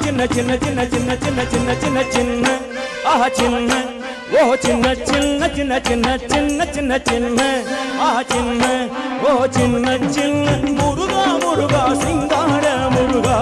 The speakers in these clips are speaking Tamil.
சின்ன சின்ன சின்ன சின்ன சின்ன சின்ன சின்ன சின்ன சின்ன ஆஹா சின்ன ஓ சின்ன சின்ன சின்ன சின்ன சின்ன சின்ன சின்ன ஆஹா சின்ன ஓ சின்ன சின்ன முருகா முருகா சிங்கார முருகா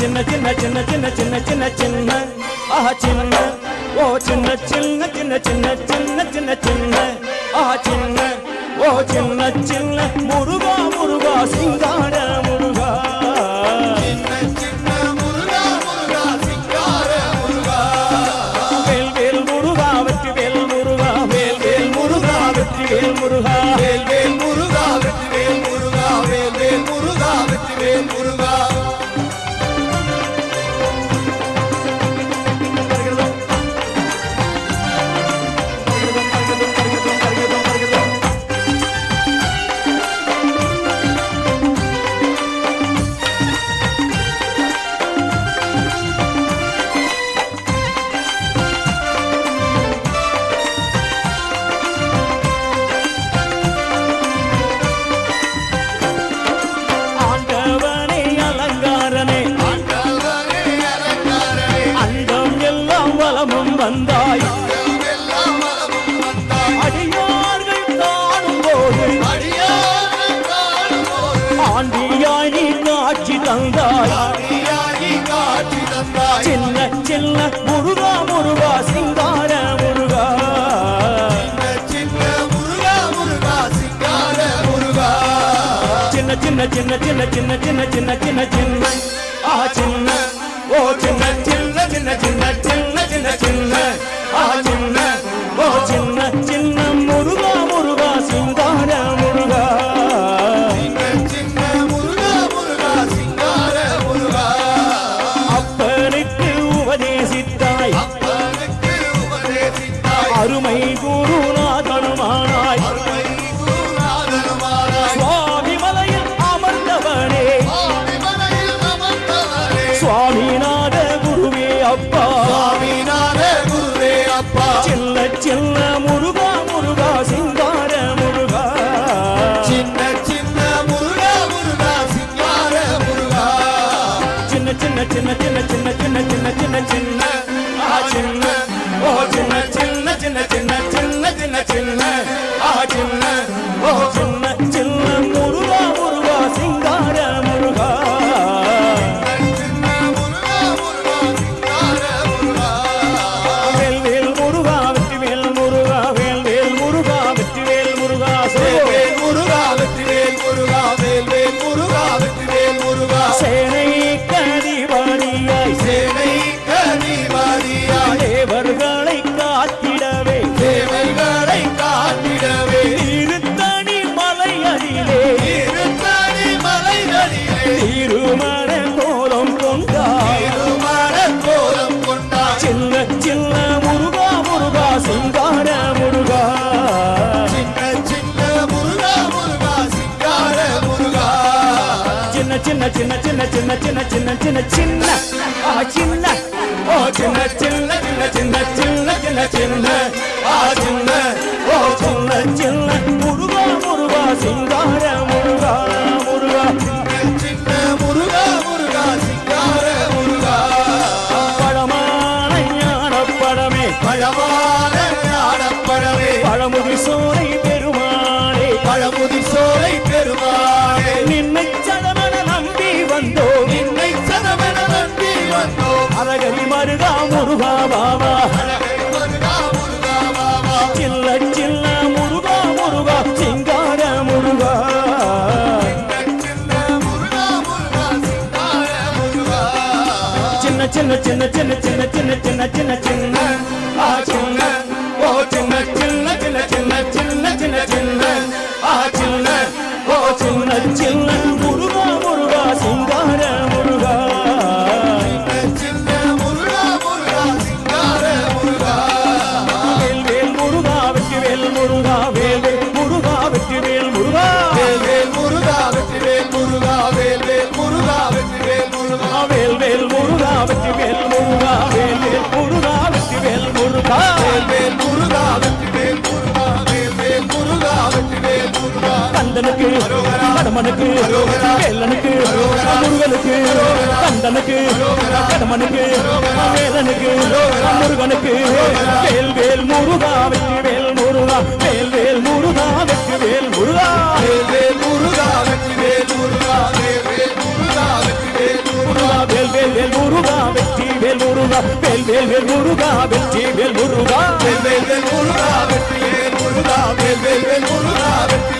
చిన్న చిన్న చిన్న చిన్న చిన్న చిన్న చిన్న ఆహా చిన్న ఓ చిన్న చిన్న చిన్న చిన్న చిన్న చిన్న చిన్న ఆహా చిన్న ఓ చిన్న చిన్న మురుగా మురుగా సింగాడ మురుగా வேல் முருகா வந்தாய் அடியார்கள் காணும் போது ஆண்டியாய் நீ காட்சி தந்தாய் சின்ன சின்ன முருகா முருகா சிங்கார முருகா சின்ன சின்ன சின்ன சின்ன சின்ன சின்ன சின்ன சின்ன சின்ன ஆ சின்ன அருமை குருநாதனுமானாய். சுவாமி மலையில் அமர்ந்தவனே. சுவாமிநாத குருவே அப்பா. சின்ன சின்ன முருகா చిన్న చిన్న చిన్న ఆ చిన్న ఓ చిన్న చిన్న చిన్న చిన్న చిన్న చిన్న చిన్న ఆ చిన్న ఓ చిన్న చిన్న మురుగా మురుగా సింగార మురుగా మురుగా చిన్న మురుగా మురుగా సింగార మురుగా பழமான ஞானப்படமே பழமான ஞானப்படமே பழமுதி சோனை முருகா முருகா பாபா சில்ல சில்ல சின்ன முருகா முருகா சிங்கார முருகா சின்ன சின்ன சின்ன சின்ன சின்ன சின்ன சின்ன சின்ன சின்ன ஆ சின்ன ஓ சின்ன சின்ன சின்ன சின்ன சின்ன சின்ன சின்ன ஆ சின்ன ஓ சின்ன சின்ன கந்தனுக்கு கடமனுக்கு. வேலனுக்கு. முருகனுக்கு கந்தனுக்கு கடமனுக்கு வேலனுக்கு முருகனுக்கு வேல் வேல் முருகா வெற்றி வேல் முருகா வேல் வேல் முருகா வெற்றி வேல் முருகா வேல் வேல் முருகா வெற்றி வேல் முருகா வேல் வேல் வேல் முருகா வெற்றி வேல் முருகா வேல் வேல் வேல் முருகா வெற்றி வேல் முருகா வேல் வேல் வேல் முருகா வெற்றி வேல் முருகா வேல் வேல் வேல் முருகா வெற்றி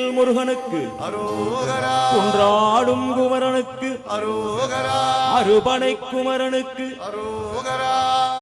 முருகனுக்கு. குன்றாடும் குமரனுக்கு. அருபனை குமரனுக்கு